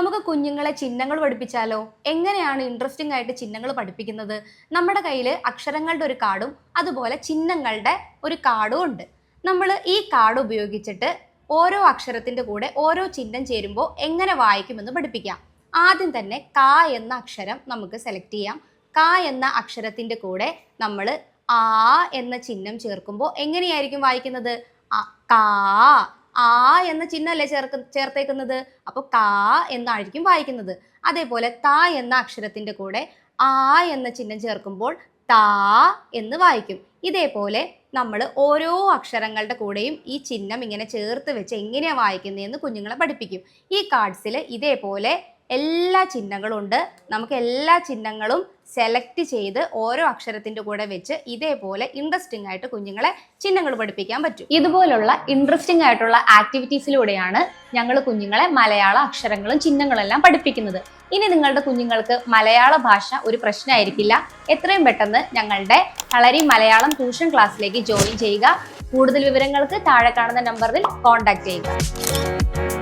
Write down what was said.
നമുക്ക് കുഞ്ഞുങ്ങളെ ചിഹ്നങ്ങൾ പഠിപ്പിച്ചാലോ? എങ്ങനെയാണ് ഇൻട്രസ്റ്റിംഗ് ആയിട്ട് ചിഹ്നങ്ങൾ പഠിപ്പിക്കുന്നത്? നമ്മുടെ കയ്യിൽ അക്ഷരങ്ങളുടെ ഒരു കാർഡും അതുപോലെ ചിഹ്നങ്ങളുടെ ഒരു കാർഡും ഉണ്ട്. നമ്മൾ ഈ കാർഡ് ഉപയോഗിച്ചിട്ട് ഓരോ അക്ഷരത്തിന്റെ കൂടെ ഓരോ ചിഹ്നം ചേരുമ്പോൾ എങ്ങനെ വായിക്കുമെന്ന് പഠിപ്പിക്കാം. ആദ്യം തന്നെ ക എന്ന അക്ഷരം നമുക്ക് സെലക്ട് ചെയ്യാം. ക എന്ന അക്ഷരത്തിന്റെ കൂടെ നമ്മൾ ആ എന്ന ചിഹ്നം ചേർക്കുമ്പോൾ എങ്ങനെയായിരിക്കും വായിക്കുന്നത്? കാ ആ എന്ന ചിഹ്നമല്ലേ ചേർക്ക് ചേർത്തേക്കുന്നത്? അപ്പോൾ കാ എന്നായിരിക്കും വായിക്കുന്നത്. അതേപോലെ ത എന്ന അക്ഷരത്തിന്റെ കൂടെ ആ എന്ന ചിഹ്നം ചേർക്കുമ്പോൾ താ എന്ന് വായിക്കും. ഇതേപോലെ നമ്മൾ ഓരോ അക്ഷരങ്ങളുടെ കൂടെയും ഈ ചിഹ്നം ഇങ്ങനെ ചേർത്ത് വെച്ച് എങ്ങനെയാണ് വായിക്കുന്നതെന്ന് കുഞ്ഞുങ്ങളെ പഠിപ്പിക്കും. ഈ കാർഡ്സിൽ ഇതേപോലെ എല്ലാ ചിഹ്നങ്ങളും ഉണ്ട് നമുക്ക് എല്ലാ ചിഹ്നങ്ങളും സെലക്ട് ചെയ്ത് ഓരോ അക്ഷരത്തിന്റെ കൂടെ വെച്ച് ഇതേപോലെ ഇൻട്രസ്റ്റിംഗ് ആയിട്ട് കുഞ്ഞുങ്ങളെ ചിഹ്നങ്ങൾ പഠിപ്പിക്കാൻ പറ്റും. ഇതുപോലുള്ള ഇൻട്രസ്റ്റിംഗ് ആയിട്ടുള്ള ആക്ടിവിറ്റീസിലൂടെയാണ് ഞങ്ങൾ കുഞ്ഞുങ്ങളെ മലയാള അക്ഷരങ്ങളും ചിഹ്നങ്ങളും എല്ലാം പഠിപ്പിക്കുന്നത്. ഇനി നിങ്ങളുടെ കുഞ്ഞുങ്ങൾക്ക് മലയാള ഭാഷ ഒരു പ്രശ്നമായിരിക്കില്ല. എത്രയും പെട്ടെന്ന് ഞങ്ങളുടെ കളരി മലയാളം ട്യൂഷൻ ക്ലാസ്സിലേക്ക് ജോയിൻ ചെയ്യുക. കൂടുതൽ വിവരങ്ങൾക്ക് താഴെ കാണുന്ന നമ്പറിൽ കോൺടാക്ട് ചെയ്യുക.